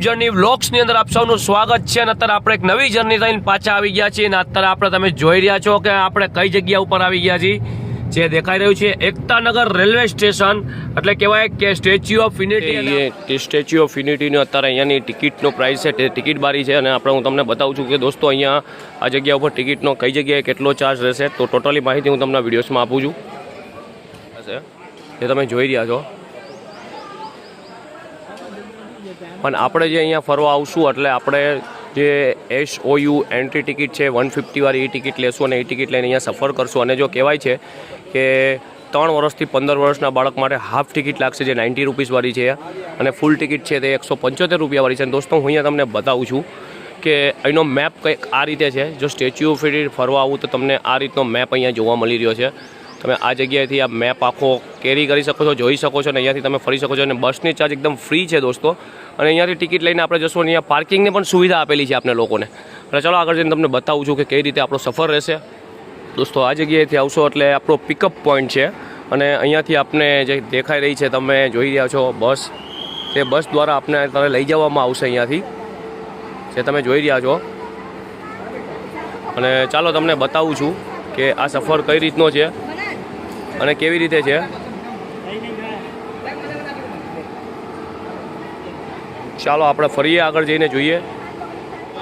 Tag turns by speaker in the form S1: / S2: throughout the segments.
S1: દીપ journey વ્લોગ્સની અંદર આપ સૌનું સ્વાગત છે અને અત્યારે આપણે એક નવી જર્ની થઈને પાછા આવી ગયા છીએ અને અત્યારે આપણે તમે જોઈ રહ્યા છો કે આપણે કઈ જગ્યા ઉપર આવી ગયા છીએ જે દેખાઈ રહ્યું છે એકતાનગર રેલવે સ્ટેશન એટલે કહેવાય કે statue of unity statue of યુનિટીની અત્યારે અહીંયાની ટિકિટનો પ્રાઇસ છે ટિકિટ બારી છે અને આપણે હું તમને બતાવું છું કે દોસ્તો અહીંયા આ જગ્યા ઉપર ટિકિટનો કઈ જગ્યાએ કેટલો ચાર્જ રહેશે તો ટોટલી માહિતી હું તમને વિડીયોઝમાં આપું છું. એ તમે જોઈ રહ્યા છો પણ આપણે જે અહીંયા ફરવા આવશું, એટલે આપણે જે S O U entry ticket છે વન ફિફ્ટીવાળી એ ટિકિટ લેશું અને એ ટિકિટ લઈને અહીંયા સફર કરશું. અને જો કહેવાય છે કે ત્રણ વર્ષથી પંદર વર્ષના બાળક માટે હાફ ટિકિટ લાગશે જે નાઇન્ટી રૂપીસવાળી છે. અને ફૂલ ટિકિટ છે તે એકસો પંચોતેર રૂપિયાવાળી છે. અને દોસ્તો, હું અહીંયા તમને બતાવું છું કે અહીંનો મેપ કંઈક આ રીતે છે. જો સ્ટેચ્યુ ઓફ યુનિટી ફરવા આવું તો તમને આ રીતનો મેપ અહીંયા જોવા મળી રહ્યો છે. તમે આ જગ્યાએથી આ મેપ આખો કેરી કરી શકો છો, જોઈ શકો છો અને અહીંયાથી તમે ફરી શકો છો અને બસની ચાર્જ એકદમ ફ્રી છે દોસ્તો. અને અહીંયાથી ટિકિટ લઈને આપણે જશું અને અહીંયા પાર્કિંગની પણ સુવિધા આપેલી છે આપણે લોકોને. એટલે ચાલો આગળ જઈને તમને બતાવું છું કે કઈ રીતે આપણો સફર રહેશે. દોસ્તો, આ જગ્યાએથી આવશો એટલે આપણો પિકઅપ પોઈન્ટ છે. અને અહીંયાથી આપને જે દેખાઈ રહી છે, તમે જોઈ રહ્યા છો બસ. તે બસ દ્વારા આપને તમે લઈ જવામાં આવશે અહીંયાથી. જે તમે જોઈ રહ્યા છો. અને ચાલો તમને બતાવું છું કે આ સફર કઈ રીતનો છે. અને કેવી રીતે છે? ચાલો, આપણે ફરીએ આગળ જઈને જોઈએ.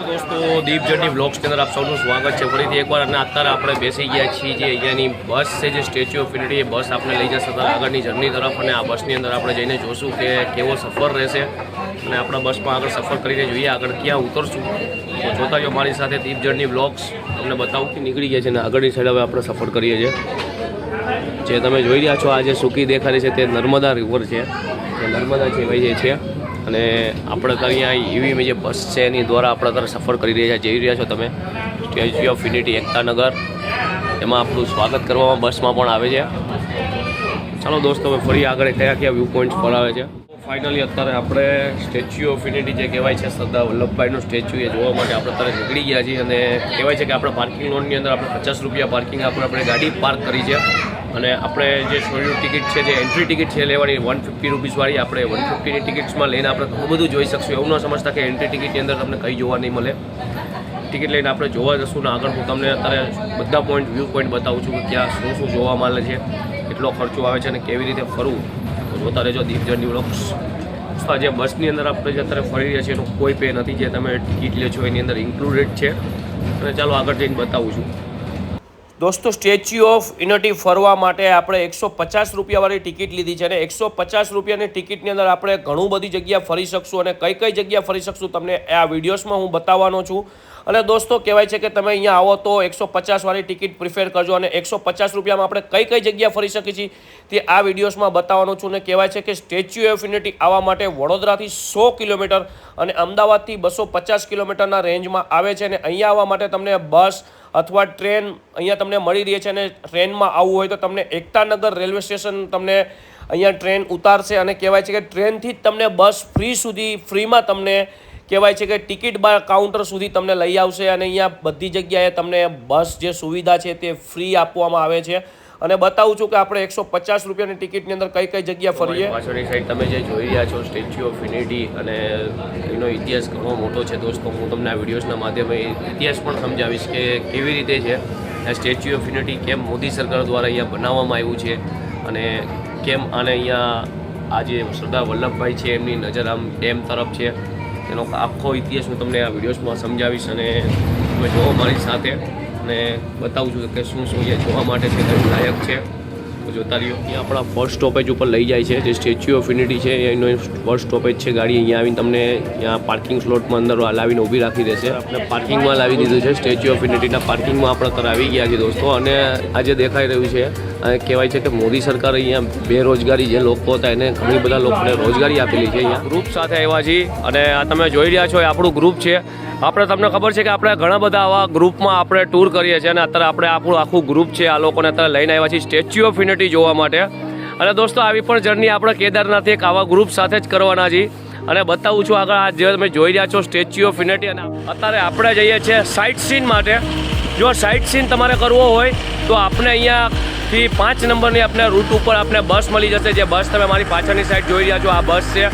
S1: દોસ્તો દીપ જર્ની બ્લોગ્સની અંદર આપ સૌનું સ્વાગત છે. ફરીથી એકવાર અને અત્યારે આપણે બેસી ગયા છીએ જે અહીંયાની બસ છે, જે સ્ટેચ્યુ ઓફ યુનિટી એ બસ આપણે લઈ જશે અત્યારે આગળની જર્ની તરફ અને આ બસની અંદર આપણે જઈને જોશું કે કેવો સફર રહેશે અને આપણા બસમાં આગળ સફર કરીને જોઈએ આગળ ક્યાં ઉતરશું. તો જોતા જો મારી સાથે દીપ જર્ની બ્લોગ્સ તમને બતાવું કે નીકળી ગયા છે અને આગળની સાઈડ હવે આપણે સફર કરીએ છીએ. જે તમે જોઈ રહ્યા છો, આ જે સૂકી દેખાડી છે તે નર્મદા રિવર છે. નર્મદા છે જે છે. અને આપણે અત્યારે અહીંયા ઈવીએમ જે બસ છે એની દ્વારા આપણે અત્યારે સફર કરી રહ્યા છીએ જઈ રહ્યા છો તમે. સ્ટેચ્યુ ઓફ યુનિટી એકતાનગર એમાં આપણું સ્વાગત કરવામાં બસમાં પણ આવે છે. ચાલો દોસ્તો, હવે ફરી આગળ કયા કયા વ્યૂ પોઈન્ટ્સ પર આવે છે. ફાઇનલી અત્યારે આપણે સ્ટેચ્યુ ઓફ યુનિટી જે કહેવાય છે, સરદાર વલ્લભભાઈનું સ્ટેચ્યુ એ જોવા માટે આપણે અત્યારે નીકળી ગયા છીએ. અને કહેવાય છે કે આપણે પાર્કિંગ લોનની અંદર આપણે પચાસ રૂપિયા પાર્કિંગ આપણે આપણે ગાડી પાર્ક કરી છે. અને આપણે જે શોની ટિકિટ છે, જે એન્ટ્રી ટિકિટ છે લેવાની વન ફિફ્ટી રૂપીઝવાળી આપણે વન ફિફ્ટીની ટિકિટ્સમાં લઈને આપણે ઘણું બધું જોઈ શકશું. એવું ન સમજતા કે એન્ટ્રી ટિકિટની અંદર તમને કંઈ જોવા નહીં મળે. ટિકિટ લઈને આપણે જોવા જશું ને આગળ હું તમને અત્યારે બધા પોઈન્ટ વ્યૂ પોઈન્ટ બતાવું છું કે ક્યાં શું શું જોવા મળે છે, કેટલો ખર્ચો આવે છે અને કેવી રીતે ફરવું. તો જોતા રહેજો દીપ જર્ની વ્લોગ્સ આ જે બસની અંદર આપણે જે અત્યારે ફરી રહ્યા છીએ, એનો કોઈ પે નથી. જે તમે ટિકિટ લે છો, એની અંદર ઇન્ક્લુડેડ છે. અને ચાલો આગળ જઈને બતાવું છું. દોસ્તો, સ્ટેચ્યુ ઓફ યુનિટી ફરવા માટે આપણે એકસો પચાસ રૂપિયાવાળી ટિકિટ લીધી છે અને એકસો પચાસ રૂપિયાની ટિકિટની અંદર આપણે ઘણું બધી જગ્યા ફરી શકશું અને કઈ કઈ જગ્યા ફરી શકશું તમને આ વિડીયોઝમાં હું બતાવવાનો છું. અને દોસ્તો, કહેવાય છે કે તમે અહીંયા આવો તો એકસો પચાસવાળી ટિકિટ પ્રિફેર કરજો અને એકસો પચાસ રૂપિયામાં આપણે કઈ કઈ જગ્યા ફરી શકીએ છીએ તે આ વિડીયોઝમાં બતાવવાનું છું અને કહેવાય છે કે સ્ટેચ્યુ ઓફ યુનિટી આવવા માટે વડોદરાથી સો કિલોમીટર અને અમદાવાદથી બસો પચાસ કિલોમીટરના રેન્જમાં આવે છે અને અહીંયા આવવા માટે તમને બસ અથવા ટ્રેન અહીંયા તમને મળી રહી છે અને ટ્રેનમાં આવવું હોય તો તમને એકતાનગર રેલવે સ્ટેશન તમને અહીંયા ટ્રેન ઉતારશે અને કહેવાય છે કે ટ્રેનથી જ તમને બસ ફ્રી સુધી ફ્રીમાં તમને કહેવાય છે કે ટિકિટ બાર કાઉન્ટર સુધી તમને લઈ આવશે અને અહીંયા બધી જગ્યાએ તમને બસ જે સુવિધા છે તે ફ્રી આપવામાં આવે છે. અને બતાવું છું કે આપણે એકસો પચાસ રૂપિયાની ટિકિટની અંદર કઈ કઈ જગ્યા ફરીએ? પાછળની સાઈડ તમે જે જોઈ રહ્યા છો સ્ટેચ્યુ ઓફ યુનિટી અને એનો ઇતિહાસ ઘણો મોટો છે. દોસ્તો હું તમને આ વિડીયોઝના માધ્યમે ઇતિહાસ પણ સમજાવીશ કે કેવી રીતે છે આ સ્ટેચ્યુ ઓફ યુનિટી કેમ મોદી સરકાર દ્વારા અહીંયા બનાવવામાં આવ્યું છે અને કેમ આને અહીંયા આ જે સરદાર વલ્લભભાઈ છે એમની નજર આમ ડેમ તરફ છે. એનો આખો ઇતિહાસ હું તમને આ વિડીયોઝમાં સમજાવીશ અને તમે જોવો મારી સાથે અને બતાવું છું કે શું શું અહીંયા જોવા માટે છે, કયું લાયક છે. તો જોતા રહ્યો. અહીંયા આપણા ફર્સ્ટ સ્ટોપેજ ઉપર લઈ જાય છે, જે સ્ટેચ્યુ ઓફ યુનિટી છે, એનો ફર્સ્ટ સ્ટોપેજ છે, ગાડી અહીંયા આવીને તમને અહીંયા પાર્કિંગ સ્લોટમાં અંદર લાવીને ઊભી રાખી દેશે. આપણે પાર્કિંગમાં લાવી દીધું છે સ્ટેચ્યુ ઓફ યુનિટીના પાર્કિંગમાં આપણે અત્યારે આવી ગયા છીએ દોસ્તો. અને આજે દેખાઈ રહ્યું છે કહેવાય છે કે મોદી સરકાર અહીંયા બેરોજગારી જે લોકો હતા એને ઘણી બધા લોકોને રોજગારી આપેલી છે અહીંયા. ગ્રુપ સાથે આવ્યા છીએ અને આ તમે જોઈ રહ્યા છો, એ આપણું ગ્રુપ છે. આપણે તમને ખબર છે કે આપણે ઘણા બધા આવા ગ્રુપમાં આપણે ટૂર કરીએ છીએ અને અત્યારે આપણે આપણું આખું ગ્રુપ છે, આ લોકોને અત્યારે લઈને આવ્યા છીએ સ્ટેચ્યુ ઓફ યુનિટી જોવા માટે. અને દોસ્તો, આવી પણ જર્ની આપણે કેદારનાથ એક આવા ગ્રુપ સાથે જ કરવાના છીએ અને બતાવું છું આગળ, આ જે તમે જોઈ રહ્યા છો સ્ટેચ્યુ ઓફ યુનિટી અને અત્યારે આપણે જઈએ છીએ સાઇટ સીન માટે. જો સાઇટ સીન તમારે કરવો હોય, તો આપણે અહીંયાથી પાંચ નંબરની આપણે રૂટ ઉપર આપણે બસ મળી જશે. જે બસ તમે મારી પાછળની સાઈડ જોઈ રહ્યા છો, આ બસ છે.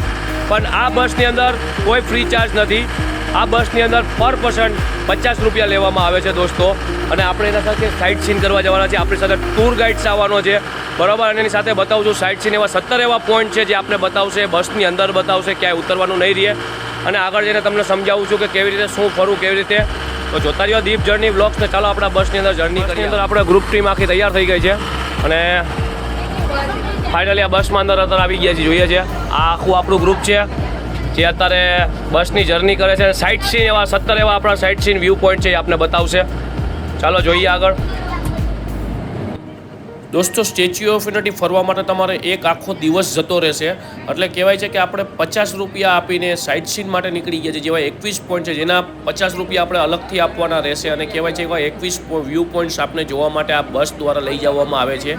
S1: પણ આ બસની અંદર કોઈ ફ્રી ચાર્જ નથી. આ બસની અંદર પર પર્સન પચાસ રૂપિયા લેવામાં આવે છે દોસ્તો. અને આપણે એના સાથે સાઇટ સીન કરવા જવાના છે આપણી સાથે ટૂર ગાઈડ્સ આવવાનો છે. બરાબર? અને એની સાથે બતાવું છું સાઇટ સીન એવા સત્તર એવા પોઈન્ટ છે જે આપણે બતાવશે. બસની અંદર બતાવશે, ક્યાંય ઉતરવાનું નહીં રહે. અને આગળ જઈને તમને સમજાવું છું કે કેવી રીતે શું ફરવું કેવી રીતે તો જોતા રહ્યો દીપ જર્ની બ્લોગ્સ ને ચાલો આપણા બસની અંદર જર્ની કરીએ. અંદર આપણે ગ્રુપ ટીમ આખી તૈયાર થઈ ગઈ છે અને ફાઇનલી આ બસમાં અંદર અત્યારે આવી ગયા છે જોઈએ છે. આ આખું આપણું ગ્રુપ છે જે અત્યારે બસની જર્ની કરે છે. સાઇટ સીન એવા સત્તર એવા આપણા સાઇટ સીન વ્યૂ પોઈન્ટ છે એ આપણે બતાવશે. ચાલો જોઈએ આગળ. દોસ્તો સ્ટેચ્યુ ઓફ યુનિટી ફરવા માટે તમારે એક આખો દિવસ જતો રહેશે. એટલે કહેવાય છે કે આપણે પચાસ રૂપિયા આપીને સાઇટ સીન માટે નીકળી ગયા છે. જેવા એકવીસ પોઈન્ટ છે, જેના પચાસ રૂપિયા આપણે અલગથી આપવાના રહેશે. અને કહેવાય છે એવા એકવીસ વ્યૂ પોઈન્ટ્સ આપણે જોવા માટે આ બસ દ્વારા લઈ જવામાં આવે છે.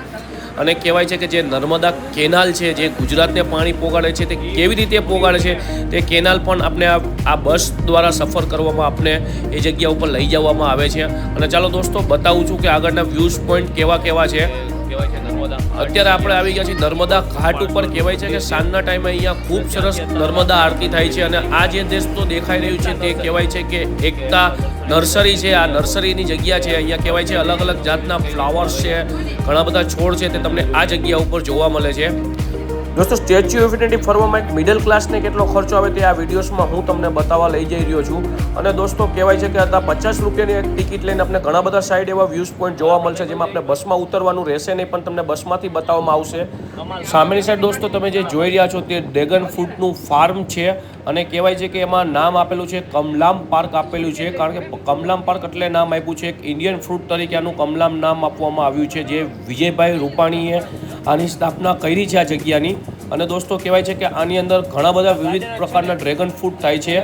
S1: અને કહેવાય છે કે જે નર્મદા કેનાલ છે, જે ગુજરાતને પાણી પોગાડે છે, તે કેવી રીતે પોગાડે છે, તે કેનાલ પણ આપણે આ બસ દ્વારા સફર કરવામાં આપણે એ જગ્યા ઉપર લઈ જવામાં આવે છે. અને ચાલો દોસ્તો, બતાવું છું કે આગળના વ્યૂઝ પોઈન્ટ કેવા કેવા છે. અત્યારે આપણે આવી ગયા છીએ નર્મદા ઘાટ ઉપર. કહેવાય છે કે સાંજના ટાઈમે અહીંયા ખૂબ સરસ નર્મદા આરતી થાય છે અને આ જે દેશનું દેખાઈ રહ્યું છે તે કહેવાય છે કે એકતા નર્સરી છે. આ નર્સરીની જગ્યા છે. અહીંયા કહેવાય છે અલગ અલગ જાતના ફ્લાવર્સ છે. ઘણા બધા છોડ છે તે તમને આ જગ્યા ઉપર જોવા મળે છે. દોસ્તો, સ્ટેચ્યુ ઓફ યુનિટી ફરવામાં એક મિડલ ક્લાસને કેટલો ખર્ચો આવે તે આ વિડીયોઝમાં હું તમને બતાવવા લઈ જઈ રહ્યો છું. અને દોસ્તો, કહેવાય છે કે હતા પચાસ રૂપિયાની એક ટિકિટ લઈને આપણે ઘણા બધા સાઈડ એવા વ્યૂઝ પોઈન્ટ જોવા મળશે જેમાં આપણે બસમાં ઉતરવાનું રહેશે નહીં, પણ તમને બસમાંથી બતાવવામાં આવશે. સામેની સાઈડ દોસ્તો, તમે જે જોઈ રહ્યા છો તે ડ્રેગન ફ્રૂટનું ફાર્મ છે. અને કહેવાય છે કે એમાં નામ આપેલું છે કમલામ પાર્ક આપેલું છે, કારણ કે કમલામ પાર્ક એટલે નામ આપ્યું છે એક ઇન્ડિયન ફ્રૂટ તરીકે આનું કમલામ નામ આપવામાં આવ્યું છે, જે વિજયભાઈ રૂપાણીએ આની સ્થાપના કરી છે આ જગ્યાની. અને દોસ્તો, કહેવાય છે કે આની અંદર ઘણા બધા વિવિધ પ્રકારના ડ્રેગન ફ્રૂટ થાય છે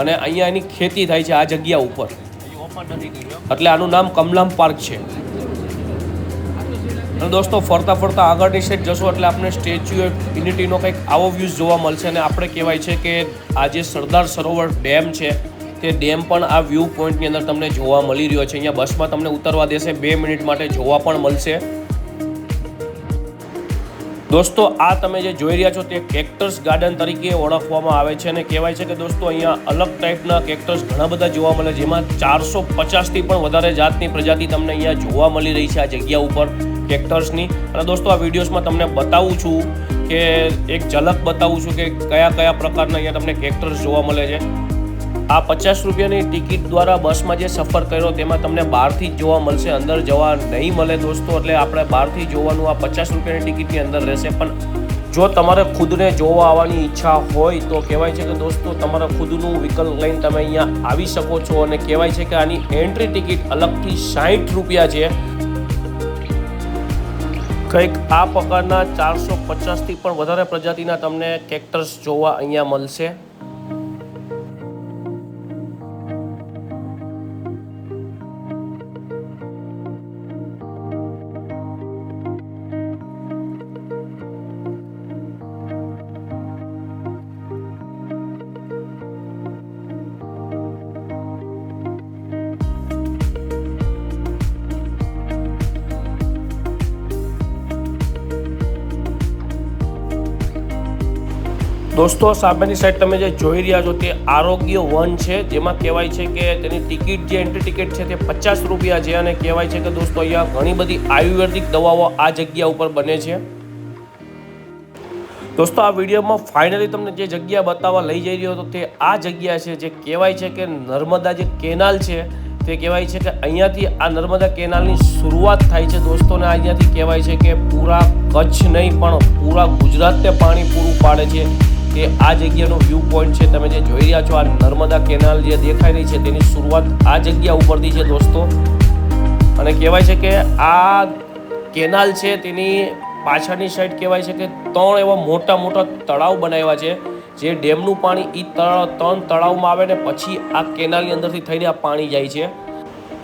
S1: અને અહીંયા એની ખેતી થાય છે આ જગ્યા ઉપર. એટલે આનું નામ કમલામ પાર્ક છે. અને દોસ્તો, ફરતા ફરતા આગળની સાઈડ જશો એટલે આપણે સ્ટેચ્યુ ઓફ યુનિટીનો કંઈક આવો વ્યૂઝ જોવા મળશે અને આપણે કહેવાય છે કે આ જે સરદાર સરોવર ડેમ છે, તે ડેમ પણ આ વ્યૂ પોઈન્ટની અંદર તમને જોવા મળી રહ્યો છે. અહીંયા બસમાં તમને ઉતરવા દેશે, બે મિનિટ માટે જોવા પણ મળશે. દોસ્તો, આ તમે જે જોઈ રહ્યા છો તે કેક્ટસ ગાર્ડન તરીકે ઓળખવામાં આવે છે અને કહેવાય છે કે દોસ્તો, અહીંયા અલગ ટાઈપના કેક્ટસ ઘણા બધા જોવા મળે જેમાં ચારસો પચાસથી પણ વધારે જાતની પ્રજાતિ તમને અહીંયા જોવા મળી રહી છે આ જગ્યા ઉપર. કેક્ટર્સની અને દોસ્તો, આ વિડીયોઝમાં તમને બતાવું છું કે એક ઝલક બતાવું છું કે કયા કયા પ્રકારના અહીંયા તમને કેક્ટર્સ જોવા મળે છે. આ પચાસ રૂપિયાની ટિકિટ દ્વારા બસમાં જે સફર કર્યો, તેમાં તમને બહારથી જ જોવા મળશે. અંદર જવા નહીં મળે દોસ્તો, એટલે આપણે બહારથી જોવાનું આ પચાસ રૂપિયાની ટિકિટની અંદર રહેશે. પણ જો તમારે ખુદને જોવા આવવાની ઈચ્છા હોય, તો કહેવાય છે કે દોસ્તો, તમારા ખુદનું વિકલ્પ લઈને તમે અહીંયા આવી શકો છો. અને કહેવાય છે કે આની એન્ટ્રી ટિકિટ અલગથી સાઠ રૂપિયા છે. કંઈક આ પ્રકારના ચારસો પચાસથી પણ વધારે પ્રજાતિના તમને કેક્ટર્સ જોવા અહીંયા મળશે. દોસ્તો સામેની સાઈડ તમે જે જોઈ રહ્યા છો તે આરોગ્ય વન છે, જેમાં કહેવાય છે કે તેની ટિકિટ જે એન્ટ્રી ટિકિટ છે તે પચાસ રૂપિયા છે અને કહેવાય છે કે દોસ્તો, અહીંયા ઘણી બધી આયુર્વેદિક દવાઓ આ જગ્યા ઉપર બને છે. દોસ્તો, આ વિડીયોમાં ફાઇનલી તમને જે જગ્યા બતાવવા લઈ જઈ રહ્યો હતો તે આ જગ્યા છે, જે કહેવાય છે કે નર્મદા જે કેનાલ છે, તે કહેવાય છે કે અહીંયાથી આ નર્મદા કેનાલની શરૂઆત થાય છે દોસ્તોને અહીંયાથી કહેવાય છે કે પૂરા કચ્છ નહીં, પણ પૂરા ગુજરાતને પાણી પૂરું પાડે છે. તે આ જગ્યાનો વ્યૂ પોઈન્ટ છે. તમે જે જોઈ રહ્યા છો, આ નર્મદા કેનાલ જે દેખાઈ રહી છે, તેની શરૂઆત આ જગ્યા ઉપરથી છે દોસ્તો. અને કહેવાય છે કે આ કેનાલ છે, તેની પાછળની સાઈડ કહેવાય છે કે ત્રણ એવા મોટા મોટા તળાવ બનાવ્યા છે, જે ડેમનું પાણી એ ત્રણ તળાવમાં આવે ને પછી આ કેનાલની અંદરથી થઈને આ પાણી જાય છે.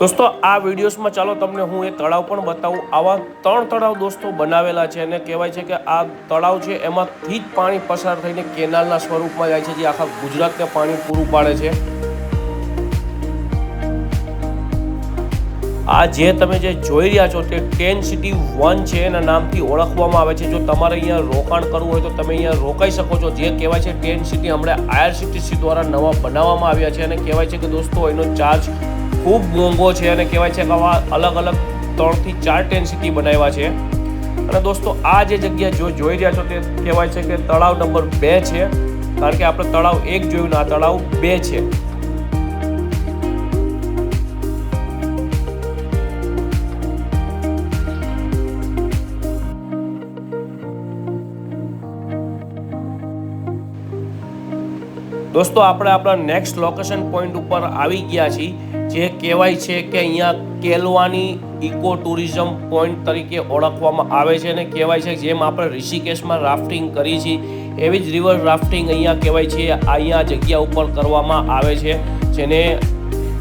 S1: દોસ્તો, આ વિડીયોસમાં ચાલો તમને હું એ તળાવ પણ બતાવું. આવા ત્રણ તળાવ દોસ્તો બનાવેલા છે અને કહેવાય છે કે આ તળાવ છે એમાંથી જ પાણી પસાર થઈને કેનાલના સ્વરૂપમાં જાય છે, જે આખા ગુજરાતને પાણી પૂરું પાડે છે. આ જે તમે જે જોઈ રહ્યા છો તે ટેન સિટી વન છે, એના નામથી ઓળખવામાં આવે છે. જો તમારે અહીંયા રોકાણ કરવું હોય તો તમે અહીંયા રોકાઈ શકો છો. જે કહેવાય છે ટેન સિટી, હમણાં આઈઆરસીટીસી દ્વારા નવા બનાવવામાં આવ્યા છે અને કહેવાય છે કે દોસ્તો, એનો ચાર્જ ખૂબ મોંઘો છે અને કહેવાય છે કે આવા અલગ અલગ ત્રણથી ચાર ટેન સિટી બનાવ્યા છે. અને દોસ્તો, આ જે જગ્યા જો જોઈ રહ્યા છો તે કહેવાય છે કે તળાવ નંબર બે છે. કારણ કે આપણે તળાવ એક જોયું ને આ તળાવ બે છે. દોસ્તો, આપણે આપણા નેક્સ્ટ લોકેશન પોઈન્ટ ઉપર આવી ગયા છીએ, જે કહેવાય છે કે અહીંયા કેલવાની ઇકો ટુરિઝમ પોઈન્ટ તરીકે ઓળખવામાં આવે છે અને કહેવાય છે જેમ આપણે ઋષિકેશમાં રાફ્ટિંગ કરી છીએ એવી જ રિવર રાફ્ટિંગ અહીંયા કહેવાય છે, અહીંયા જગ્યા ઉપર કરવામાં આવે છે, જેને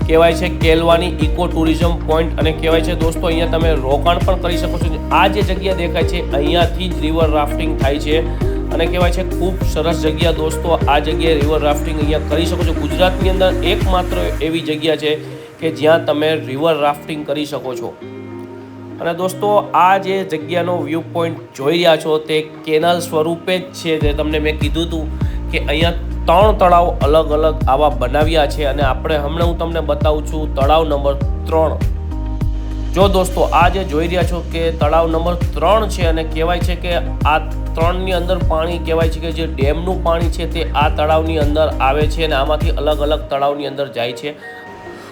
S1: કહેવાય છે કેલવાની ઇકો ટુરિઝમ પોઈન્ટ અને કહેવાય છે દોસ્તો, અહીંયા તમે રોકાણ પણ કરી શકો છો. આ જે જગ્યા દેખાય છે, અહીંયાથી જ રિવર રાફ્ટિંગ થાય છે. અને કહેવાય છે ખૂબ સરસ જગ્યા દોસ્તો, આ જગ્યાએ રિવર રાફ્ટિંગ અહીંયા કરી શકો છો. ગુજરાતની અંદર એકમાત્ર એવી જગ્યા છે કે જ્યાં તમે રિવર રાફ્ટિંગ કરી શકો છો. અને દોસ્તો, આ જે જગ્યાનો વ્યૂ પોઈન્ટ જોઈ રહ્યા છો તે કેનાલ સ્વરૂપે જ છે જે તમને મેં કીધું હતું કે અહીંયા ત્રણ તળાવ અલગ અલગ આવા બનાવ્યા છે. અને આપણે હમણાં હું તમને બતાવું છું તળાવ નંબર ત્રણ. જો દોસ્તો આ જે જોઈ રહ્યા છો કે તળાવ નંબર ત્રણ છે અને કહેવાય છે કે આ ત્રણની અંદર પાણી કહેવાય છે કે જે ડેમનું પાણી છે તે આ તળાવની અંદર આવે છે અને આમાંથી અલગ અલગ તળાવની અંદર જાય છે.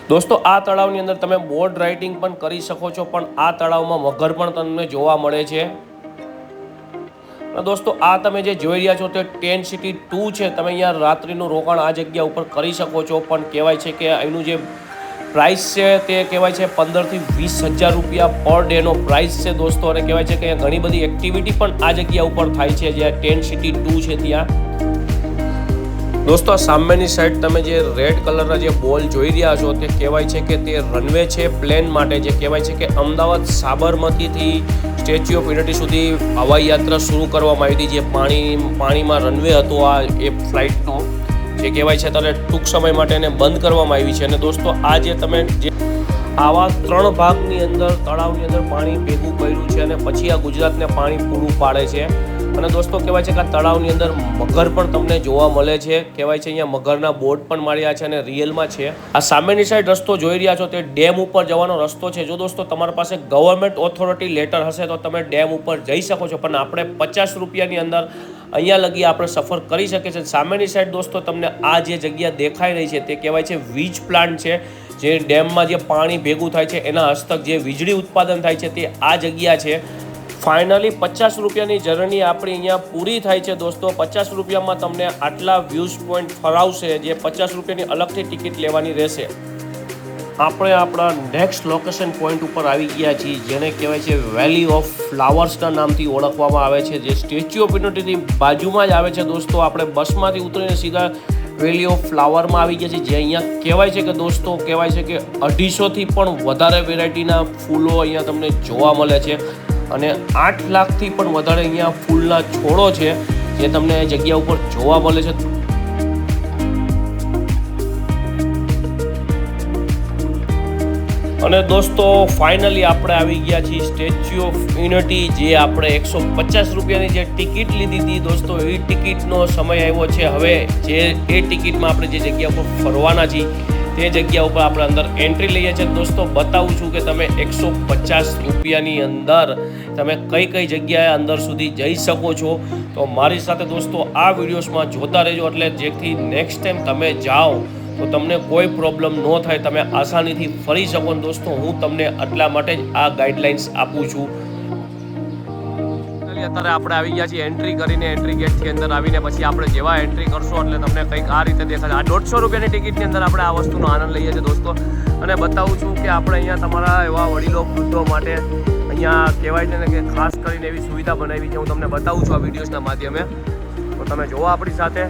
S1: દોસ્તો આ તળાવની અંદર તમે બોટ રાઇડિંગ પણ કરી શકો છો, પણ આ તળાવમાં મગર પણ તમને જોવા મળે છે. દોસ્તો આ તમે જે જોઈ રહ્યા છો તે ટેન સિટી ટુ છે, તમે અહીંયા રાત્રિનું રોકાણ આ જગ્યા ઉપર કરી શકો છો, પણ કહેવાય છે કે એનું જે પ્રાઇસ છે તે કહેવાય છે પંદરથી વીસ હજાર રૂપિયા પર ડેનો પ્રાઇસ છે દોસ્તો. અને કહેવાય છે કે અહીંયા ઘણી બધી એક્ટિવિટી પણ આ જગ્યા ઉપર થાય છે. જ્યાં ટેન સિટી ટુ છે ત્યાં. દોસ્તો, આ સામેની સાઈડ તમે જે રેડ કલરના જે બોલ જોઈ રહ્યા છો તે કહેવાય છે કે તે રનવે છે પ્લેન માટે. જે કહેવાય છે કે અમદાવાદ સાબરમતીથી સ્ટેચ્યુ ઓફ યુનિટી સુધી હવાઈ યાત્રા શરૂ કરવામાં આવી હતી. જે પાણી, પાણીમાં રનવે હતો આ એ ફ્લાઇટનો જે કહેવાય છે ત્યારે ટૂંક સમય માટે એને બંધ કરવામાં આવી છે. અને દોસ્તો આ જે તમે જે આવા ત્રણ ભાગની અંદર, તળાવની અંદર પાણી ભેગું કર્યું છે અને પછી આ ગુજરાતને પાણી પૂરું પાડે છે. અને દોસ્તો, કહેવાય છે કે આ તળાવની અંદર મગર પણ તમને જોવા મળે છે. કહેવાય છે અહીંયા મગરના બોર્ડ પણ માર્યા છે અને રિયલમાં છે. આ સામેની સાઈડ રસ્તો જોઈ રહ્યા છો, તે ડેમ ઉપર જવાનો રસ્તો છે. જો દોસ્તો, તમારી પાસે ગવર્મેન્ટ ઓથોરિટી લેટર હશે તો તમે ડેમ ઉપર જઈ શકો છો. પણ આપણે પચાસ રૂપિયાની અંદર અહીંયા લગી આપણે સફર કરી શકીએ છીએ. સામેની સાઈડ દોસ્તો, તમને આ જે જગ્યા દેખાઈ રહી છે તે કહેવાય છે વીજ પ્લાન્ટ છે. જે ડેમમાં જે પાણી ભેગું થાય છે, એના હસ્તક જે વીજળી ઉત્પાદન થાય છે તે આ જગ્યા છે. ફાઇનલી પચાસ રૂપિયાની જર્ની આપણી અહીંયા પૂરી થાય છે દોસ્તો. પચાસ રૂપિયામાં તમને આટલા વ્યૂઝ પોઈન્ટ ફરાવશે જે પચાસ રૂપિયાની અલગથી ટિકિટ લેવાની રહેશે. આપણે આપણા નેક્સ્ટ લોકેશન પોઈન્ટ ઉપર આવી ગયા છીએ, જેને કહેવાય છે વેલી ઓફ ફ્લાવર્સના નામથી ઓળખવામાં આવે છે, જે સ્ટેચ્યુ ઓફ યુનિટીની બાજુમાં જ આવે છે દોસ્તો. આપણે બસમાંથી ઉતરીને સીધા વેલી ઓફ ફ્લાવરમાં આવી ગયા છે જે અહીંયા કહેવાય છે કે દોસ્તો, કહેવાય છે કે અઢીસોથી પણ વધારે વેરાયટીના ફૂલો અહીંયા તમને જોવા મળે છે. અને આઠ લાખથી પણ વધારે અહીંયા ફૂલના છોડો છે, જે તમને જગ્યા ઉપર જોવા મળે છે. અને દોસ્તો ફાઇનલી આપણે આવી ગયા છીએ સ્ટેચ્યુ ઓફ યુનિટી જે આપણે એકસો પચાસ રૂપિયાની જે ટિકિટ લીધી હતી દોસ્તો, એ ટિકિટનો સમય આવ્યો છે. હવે જે, એ ટિકિટમાં આપણે જે જગ્યા ઉપર ફરવાના છીએ, તે જગ્યા ઉપર આપણે અંદર એન્ટ્રી લઈએ છીએ. દોસ્તો, બતાવું છું કે તમે એકસો પચાસ રૂપિયાની અંદર તમે કઈ કઈ જગ્યાએ અંદર સુધી જઈ શકો છો. તો મારી સાથે દોસ્તો, આ વિડીયોઝમાં જોતા રહેજો. એટલે જેથી નેક્સ્ટ ટાઈમ તમે જાઓ તો તમને કોઈ પ્રોબ્લેમ ન થાય, તમે આસાનીથી ફરી શકો દોસ્તો. હું તમને એટલા માટે જ આ ગાઈડલાઇન્સ આપું છું. અત્યારે આપણે આવી ગયા છીએ એન્ટ્રી કરીને એન્ટ્રી ગેટથી અંદર આવીને પછી આપણે જેવા એન્ટ્રી કરશો એટલે તમને કંઈક આ રીતે દેખાશે. આ દોઢસો રૂપિયાની ટિકિટની અંદર આપણે આ વસ્તુનો આનંદ લઈએ છીએ દોસ્તો. અને બતાવું છું કે આપણે અહીંયા તમારા એવા વડીલો વૃદ્ધો માટે અહીંયા કહેવાય છે ને કે ખાસ કરીને એવી સુવિધા બનાવી છે. હું તમને બતાવું છું આ વિડીયોઝના માધ્યમે. તો તમે જોવો આપણી સાથે.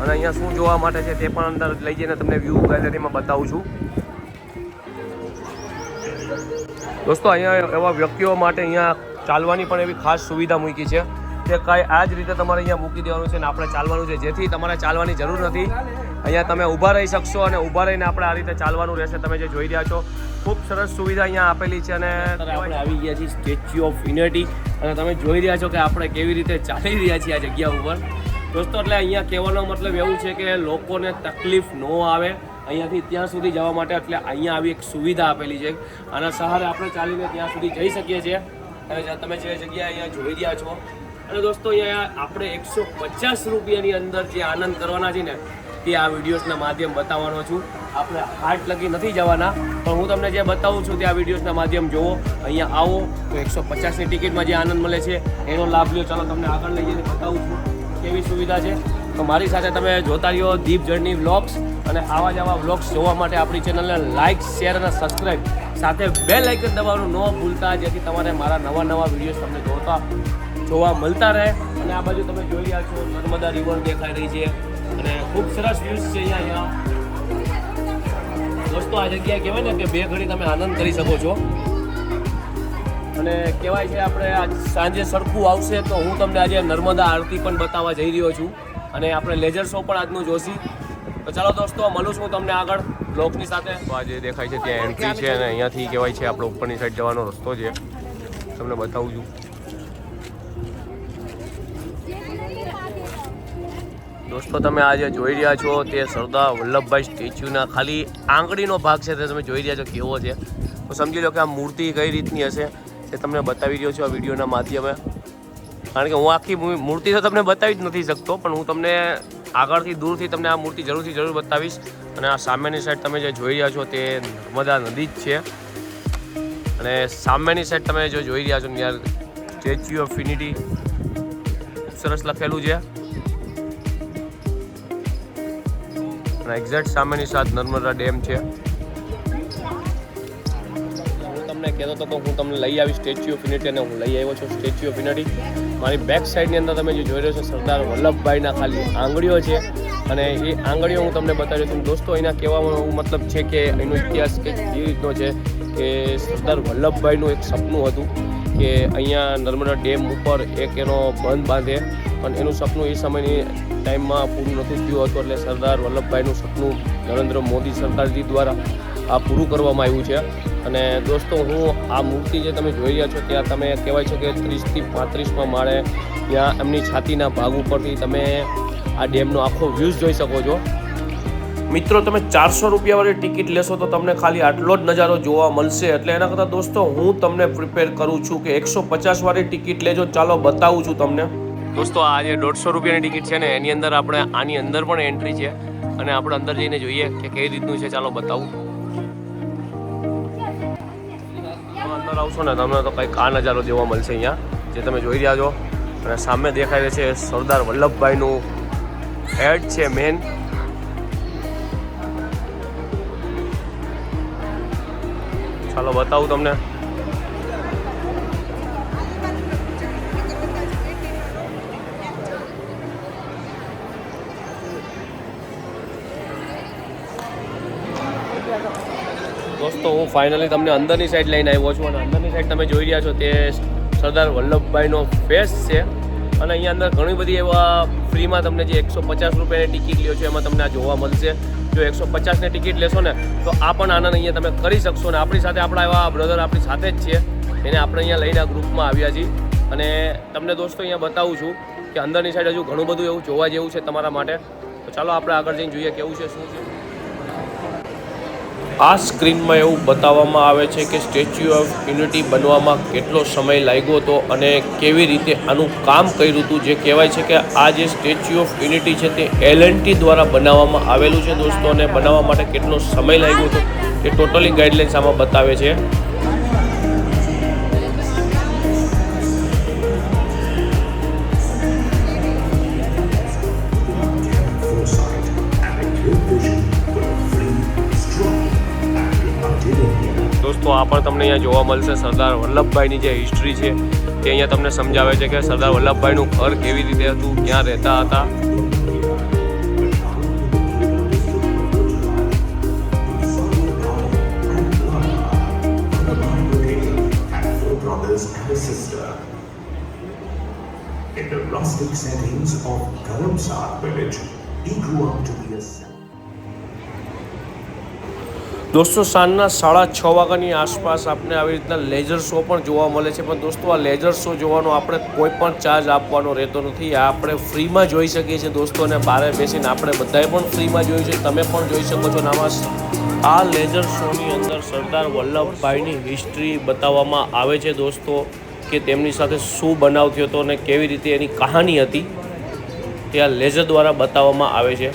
S1: અને અહીંયા શું જોવા માટે છે તે પણ અંદર લઈ જઈને તમને વ્યૂ ગેલેરીમાં બતાવું છું. દોસ્તો, અહીંયા એવા વ્યક્તિઓ માટે અહીંયા ચાલવાની પણ એવી ખાસ સુવિધા મૂકી છે કે કાંઈ આ જ રીતે તમારે અહીંયા મૂકી દેવાનું છે ને આપણે ચાલવાનું છે. જેથી તમારે ચાલવાની જરૂર નથી. અહીંયા તમે ઊભા રહી શકશો અને ઊભા રહીને આપણે આ રીતે ચાલવાનું રહેશે. તમે જે જોઈ રહ્યા છો, ખૂબ સરસ સુવિધા અહીંયા આપેલી છે અને આપણે આવી ગયા છીએ સ્ટેચ્યુ ઓફ યુનિટી અને તમે જોઈ રહ્યા છો કે આપણે કેવી રીતે ચાલી રહ્યા છીએ આ જગ્યા ઉપર. દોસ્તો, એટલે અહીંયા કહેવાનો મતલબ એવું છે કે લોકોને તકલીફ ન આવે. અહીંયાથી ત્યાં સુધી જવા માટે એટલે અહીંયા આવી એક સુવિધા આપેલી છે. આના સહારે આપણે ચાલીને ત્યાં સુધી જઈ શકીએ છીએ. તમે જે જગ્યા અહીંયા જોઈ રહ્યા છો. અને દોસ્તો, અહીંયા આપણે એકસો પચાસ રૂપિયાની અંદર જે આનંદ કરવાના છે ને તે આ વિડીયોઝના માધ્યમ બતાવવાનો છું. આપણે હાર્ટ લગી નથી જવાના, પણ હું તમને જે બતાવું છું તે આ વિડીયોઝના માધ્યમ જુઓ અહીંયા આવો તો એકસો પચાસની ટિકિટમાં જે આનંદ મળે છે, એનો લાભ લ્યો ચાલો, તમને આગળ લઈ જઈને બતાવું છું. કેવી સુવિધા છે? તો મારી સાથે તમે જોતા રહ્યો દીપ જર્ની વ્લોગ્સ અને આવા જ આવા વ્લોગ્સ જોવા માટે આપણી ચેનલને લાઇક શેર અને સબસ્ક્રાઈબ સાથે બે લાઇકન દબાવવાનું ન ભૂલતા, જેથી તમારે મારા નવા નવા વિડીયોઝ તમને જોતા જોવા મળતા રહે. અને આ બાજુ તમે જોઈ રહ્યા છો, નર્મદા રિવર દેખાઈ રહી છે અને ખૂબ સરસ વ્યૂઝ છે અહીંયા અહીંયા. દોસ્તો, આ જગ્યાએ કહેવાય ને કે બે ઘડી તમે આનંદ કરી શકો છો. અને કહેવાય છે આપણે આજ સાંજે સરખું આવશે તો હું તમને આજે નર્મદા આરતી પણ બતાવવા જઈ રહ્યો છું અને આપણે લેઝર શો પણ આજનું જોશી. તો ચાલો દોસ્તો, મળું છું તમને આગળ બ્લોકની સાથે. તો આજે દેખાય છે ત્યાં એન્ટ્રી છે અને અહીંયાથી કહેવાય છે આપણો ઉપરની સાઈડ જવાનો રસ્તો છે. તમને બતાવું છું. દોસ્તો, તમે આજે જોઈ રહ્યા છો તે સરદાર વલ્લભભાઈ સ્ટેચ્યુના ખાલી આંગળીનો ભાગ છે તે તમે જોઈ રહ્યા છો કેવો છે. તો સમજી લો કે આ મૂર્તિ કઈ રીતની હશે? એ તમને બતાવી રહ્યો છું આ વિડીયોના માધ્યમે. કારણ કે હું આખી મૂર્તિ તો તમને બતાવી જ નથી શકતો, પણ હું તમને આગળથી દૂરથી તમને આ મૂર્તિ જરૂરથી જરૂર બતાવીશ. અને આ સામેની સાઈડ તમે જે જોઈ રહ્યા છો તે નર્મદા નદી જ છે. અને સામેની સાઈડ તમે જો જોઈ રહ્યા છો ને યાર સ્ટેચ્યુ ઓફ યુનિટી સરસ લખેલું છે. અને એક્ઝેક્ટ સામેની સાથ નર્મદા ડેમ છે. તમને કહેતો હતો કે હું તમને લઈ આવી સ્ટેચ્યુ ઓફ યુનિટી અને હું લઈ આવ્યો છું સ્ટેચ્યુ ઓફ યુનિટી મારી બેક સાઈડની અંદર તમે જે જોઈ રહ્યો છો, સરદાર વલ્લભભાઈના ખાલી આંગળીઓ છે. અને એ આંગળીઓ હું તમને બતાવી છું. દોસ્તો, એના કહેવાનો મતલબ છે કે એનો ઇતિહાસ કંઈક એ રીતનો છે કે સરદાર વલ્લભભાઈનું એક સપનું હતું કે અહીંયા નર્મદા ડેમ ઉપર એક એનો બંધ બાંધે. પણ એનું સપનું એ સમયની ટાઈમમાં પૂરું નથી થયું હતું. એટલે સરદાર વલ્લભભાઈનું સપનું નરેન્દ્ર મોદી સરકારજી દ્વારા આ પૂરું કરવામાં આવ્યું છે. અને દોસ્તો, હું આ મૂર્તિ જે તમે જોઈ રહ્યા છો, ત્યાં તમે કહેવાય છે કે ત્રીસથી પાંત્રીસમાં માળે ત્યાં એમની છાતીના ભાગ ઉપરથી તમે આ ડેમનો આખો વ્યૂઝ જોઈ શકો છો. મિત્રો, તમે ચારસો રૂપિયાવાળી ટિકિટ લેશો તો તમને ખાલી આટલો જ નજારો જોવા મળશે. એટલે એના કરતાં દોસ્તો, હું તમને પ્રિપેર કરું છું કે એકસો પચાસવાળી ટિકિટ લેજો. ચાલો, બતાવું છું તમને. દોસ્તો, આ જે દોઢસો રૂપિયાની ટિકિટ છે ને, એની અંદર આપણે આની અંદર પણ એન્ટ્રી છે. અને આપણે અંદર જઈને જોઈએ કે કઈ રીતનું છે. ચાલો, બતાવું. અંદર આવશો ને, તમને તો કંઈક આ નજારો જોવા મળશે અહીંયા, જે તમે જોઈ રહ્યા છો. અને સામે દેખાય છે સરદાર વલ્લભભાઈનું હેડ છે મેન ચાલો બતાવું તમને. દોસ્તો, હું ફાઇનલી તમને અંદરની સાઈડ લઈને આવ્યો છું અને અંદરની સાઈડ તમે જોઈ રહ્યા છો તે સરદાર વલ્લભભાઈનો ફેસ છે. અને અહીંયા અંદર ઘણી બધી એવા ફ્રીમાં તમને જે એકસો પચાસ રૂપિયાની ટિકિટ લ્યો છો, એમાં તમને આ જોવા મળશે. જો એકસો પચાસની ટિકિટ લેશો ને, તો આ પણ આનંદ અહીંયા તમે કરી શકશો ને. આપણી સાથે આપણા એવા બ્રધર આપણી સાથે જ છે. એને આપણે અહીંયા લઈને આ ગ્રુપમાં આવ્યા છીએ. અને તમને દોસ્તો અહીંયા બતાવું છું કે અંદરની સાઈડ હજુ ઘણું બધું એવું જોવા જેવું છે તમારા માટે. તો ચાલો આપણે આગળ જઈને જોઈએ કેવું છે, શું છે. આ સ્ક્રીનમાં એવું બતાવવામાં આવે છે કે સ્ટેચ્યુ ઓફ યુનિટી બનવામાં કેટલો સમય લાગ્યો હતો અને કેવી રીતે આનું કામ કર્યું હતું. જે કહેવાય છે કે આ જે સ્ટેચ્યુ ઓફ યુનિટી છે તે એલએનટી દ્વારા બનાવવામાં આવેલું છે દોસ્તો, અને બનાવવા માટે કેટલો સમય લાગ્યો હતો એ ટોટલી ગાઈડલાઇન્સ આમાં બતાવે છે. આ પણ તમને અહીંયા જોવા મળશે સરદાર વલ્લભભાઈની જે હિસ્ટ્રી છે, તે અહીંયા તમને સમજાવે છે કે સરદાર વલ્લભભાઈનું ઘર કેવી રીતે હતું, ક્યાં રહેતા હતા દોસ્તો, સાંજના સાડા છ વાગ્યાની આસપાસ આપણે આવી રીતના લેઝર શો પણ જોવા મળે છે. પણ દોસ્તો, આ લેઝર શો જોવાનો આપણે કોઈ પણ ચાર્જ આપવાનો રહેતો નથી. આ આપણે ફ્રીમાં જોઈ શકીએ છીએ દોસ્તો અને બારે બેસીને આપણે બધાએ પણ ફ્રીમાં જોયું છે. તમે પણ જોઈ શકો છો આમાં આ લેઝર શોની અંદર સરદાર વલ્લભભાઈની હિસ્ટ્રી બતાવવામાં આવે છે દોસ્તો, કે તેમની સાથે શું બનાવ થયો હતો અને કેવી રીતે એની કહાની હતી તે આ લેઝર દ્વારા બતાવવામાં આવે છે.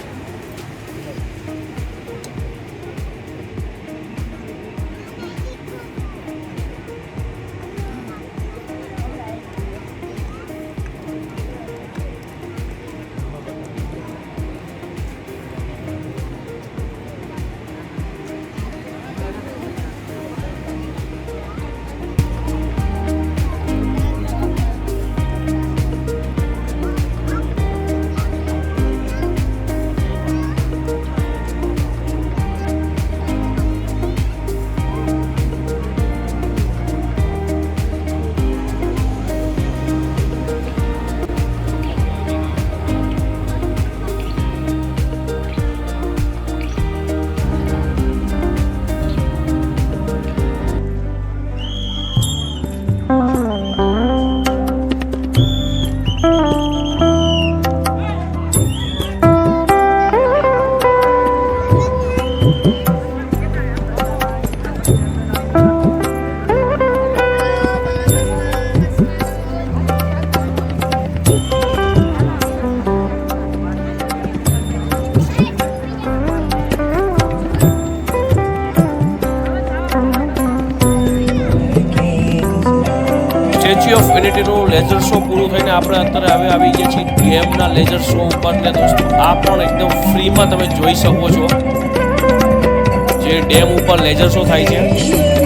S1: લેઝર શો પૂરું થઈને આપણે અત્યારે હવે આવી ગયા છીએ ગેમના લેઝર શો ઉપર. ને દોસ્તો, આ પણ એકદમ ફ્રીમાં તમે જોઈ શકો છો. જે ડેમ ઉપર લેઝર શો થાય છે.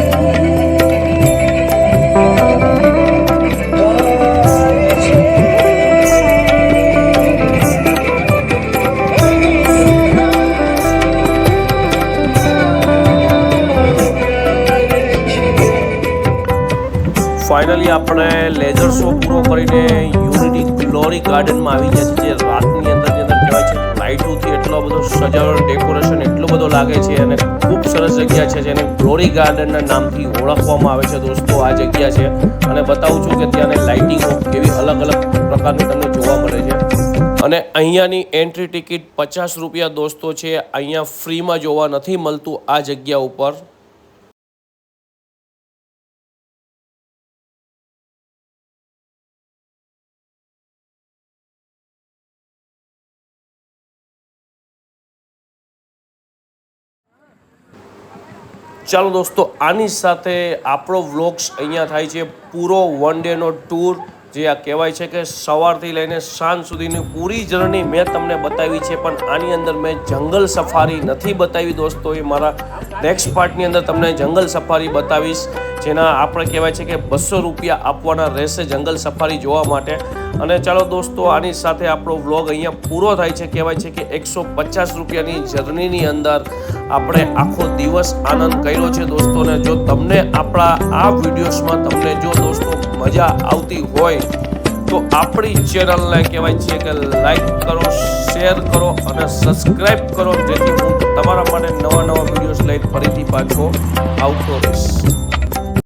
S1: ફાઇનલી આપણે લેઝર શો પૂરો કરીને યુનિટી ગ્લોરી ગાર્ડનમાં આવી ગયા છે જે રાતની અંદરની અંદર કહેવાય છે, લાઇટોથી એટલો બધો સજાવટ ડેકોરેશન એટલો બધો લાગે છે અને ખૂબ સરસ જગ્યા છે જેને ગ્લોરી ગાર્ડનના નામથી ઓળખવામાં આવે છે દોસ્તો. આ જગ્યા છે. અને બતાવું છું કે ત્યાંની લાઇટિંગો કેવી અલગ અલગ પ્રકારની તમને જોવા મળે છે. અને અહીંયાની એન્ટ્રી ટિકિટ પચાસ રૂપિયા દોસ્તો છે. અહીંયા ફ્રીમાં જોવા નથી મળતું આ જગ્યા ઉપર. ચાલો દોસ્તો આની સાથે આપણો વ્લોગ્સ અહીંયા થાય છે પૂરો વન ડેનો ટૂર. જે આ કહેવાય છે કે સવારથી લઈને સાંજ સુધીની પૂરી જર્ની મેં તમને બતાવી છે, પણ આની અંદર મેં જંગલ સફારી નથી બતાવી દોસ્તો. એ મારા નેક્સ્ટ પાર્ટની અંદર તમને જંગલ સફારી બતાવીશ, જેના આપણે કહેવાય છે કે બસો રૂપિયા આપવાના રહેશે જંગલ સફારી જોવા માટે. અને ચાલો દોસ્તો, આની સાથે આપણો વ્લોગ અહીંયા પૂરો થાય છે. કહેવાય છે કે એકસો પચાસ રૂપિયાની જર્નીની અંદર આપણે આખો દિવસ આનંદ કર્યો છે દોસ્તોને જો તમને આપણા આ વિડીયોઝમાં તમને જો દોસ્તો મજા આવતી હોય તો આપણી ચેનલને કહેવાય છે કે લાઈક કરો, શેર કરો અને સબસ્ક્રાઈબ કરો. જેથી હું તમારા માટે નવા નવા વિડીયોઝ લઈને ફરીથી પાછો આવતો રહીશ.